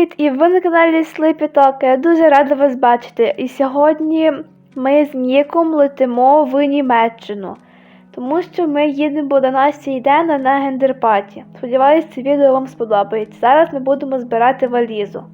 Привіт! І ви на каналі Sleepy Talk. Я дуже рада вас бачити. І сьогодні ми з Ніком летимо в Німеччину, тому що ми їдемо до Насті Дена на гендерпаті. Сподіваюсь, це відео вам сподобається. Зараз ми будемо збирати валізу.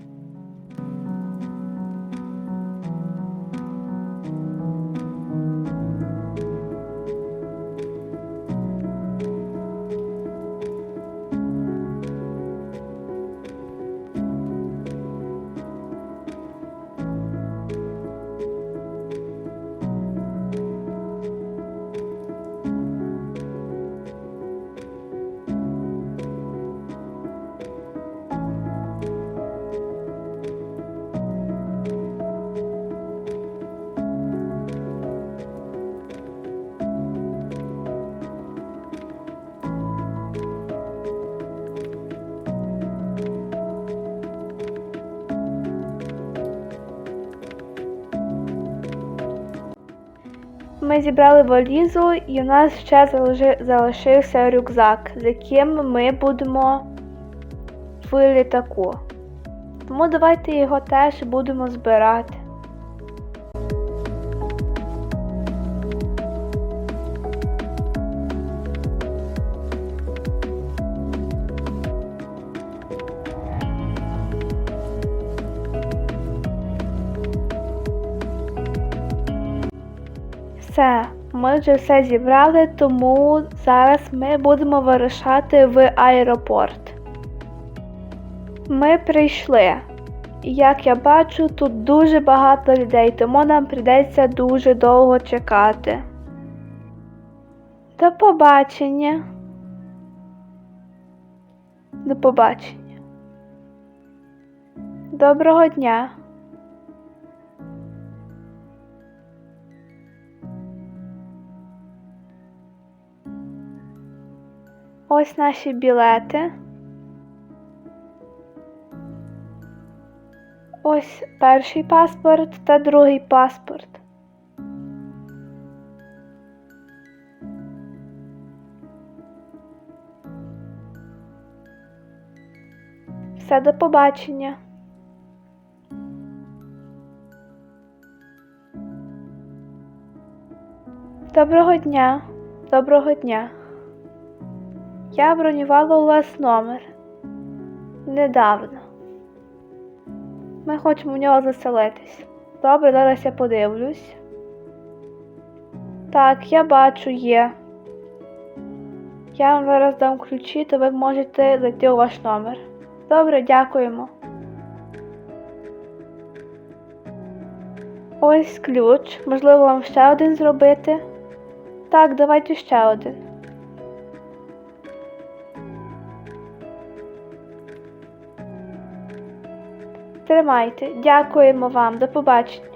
Ми зібрали валізу, і у нас ще залишився рюкзак, з яким ми будемо в літаку. Тому давайте його теж будемо збирати. Все, ми вже все зібрали, тому зараз ми будемо вирушати в аеропорт. Ми прийшли. Як я бачу, тут дуже багато людей, тому нам прийдеться дуже довго чекати. До побачення. До побачення. Доброго дня. Ось наші білети. Ось перший паспорт та другий паспорт. Все до побачення. Доброго дня. Доброго дня. Я бронювала у вас номер. Недавно. Ми хочемо в нього заселитись. Добре, зараз я подивлюсь. Так, я бачу є. Я вам зараз дам ключі, то ви можете зайти у ваш номер. Добре, дякуємо. Ось ключ. Можливо, вам ще один зробити. Так, давайте ще один. Тримайте. Дякуємо вам. До побачення.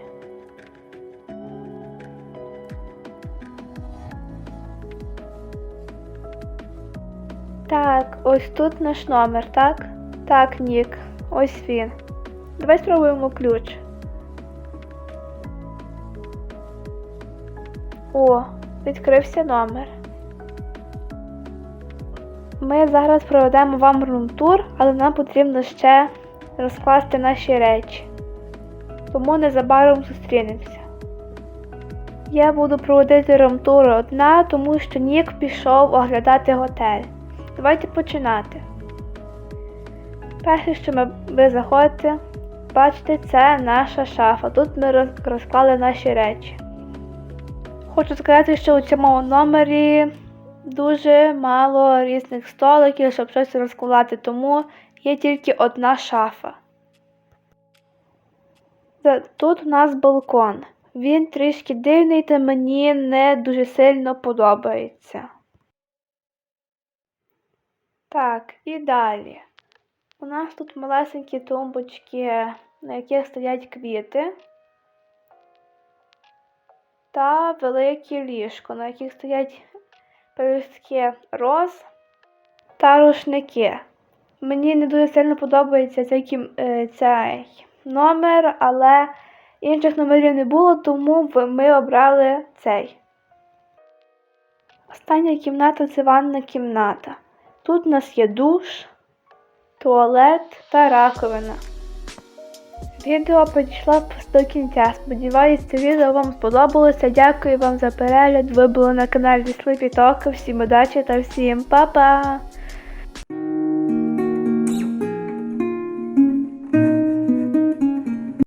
Так, ось тут наш номер, так? Так, Нік. Ось він. Давай спробуємо ключ. О, відкрився номер. Ми зараз проведемо вам рум-тур, але нам потрібно ще розкласти наші речі. Тому незабаром зустрінемося. Я буду проводити рум-тур одна, тому що Нік пішов оглядати готель. Давайте починати. Перше, що ми, ви заходите, бачите, це наша шафа. Тут ми розклали наші речі. Хочу сказати, що у цьому номері дуже мало різних столиків, щоб щось розклати, тому є тільки одна шафа. Тут у нас балкон. Він трішки дивний, та мені не дуже сильно подобається. Так, і далі. У нас тут малесенькі тумбочки, на яких стоять квіти. Та велике ліжко, на яких стоять пелюстки роз та рушники. Мені не дуже сильно подобається цей, е, цей номер, але інших номерів не було, тому ми обрали цей. Остання кімната це ванна кімната. Тут у нас є душ, туалет та раковина. Відео підійшло до кінця. Сподіваюсь, це відео вам сподобалося. Дякую вам за перегляд. Ви були на каналі Sleepy Talk. Всім удачі та всім па-па!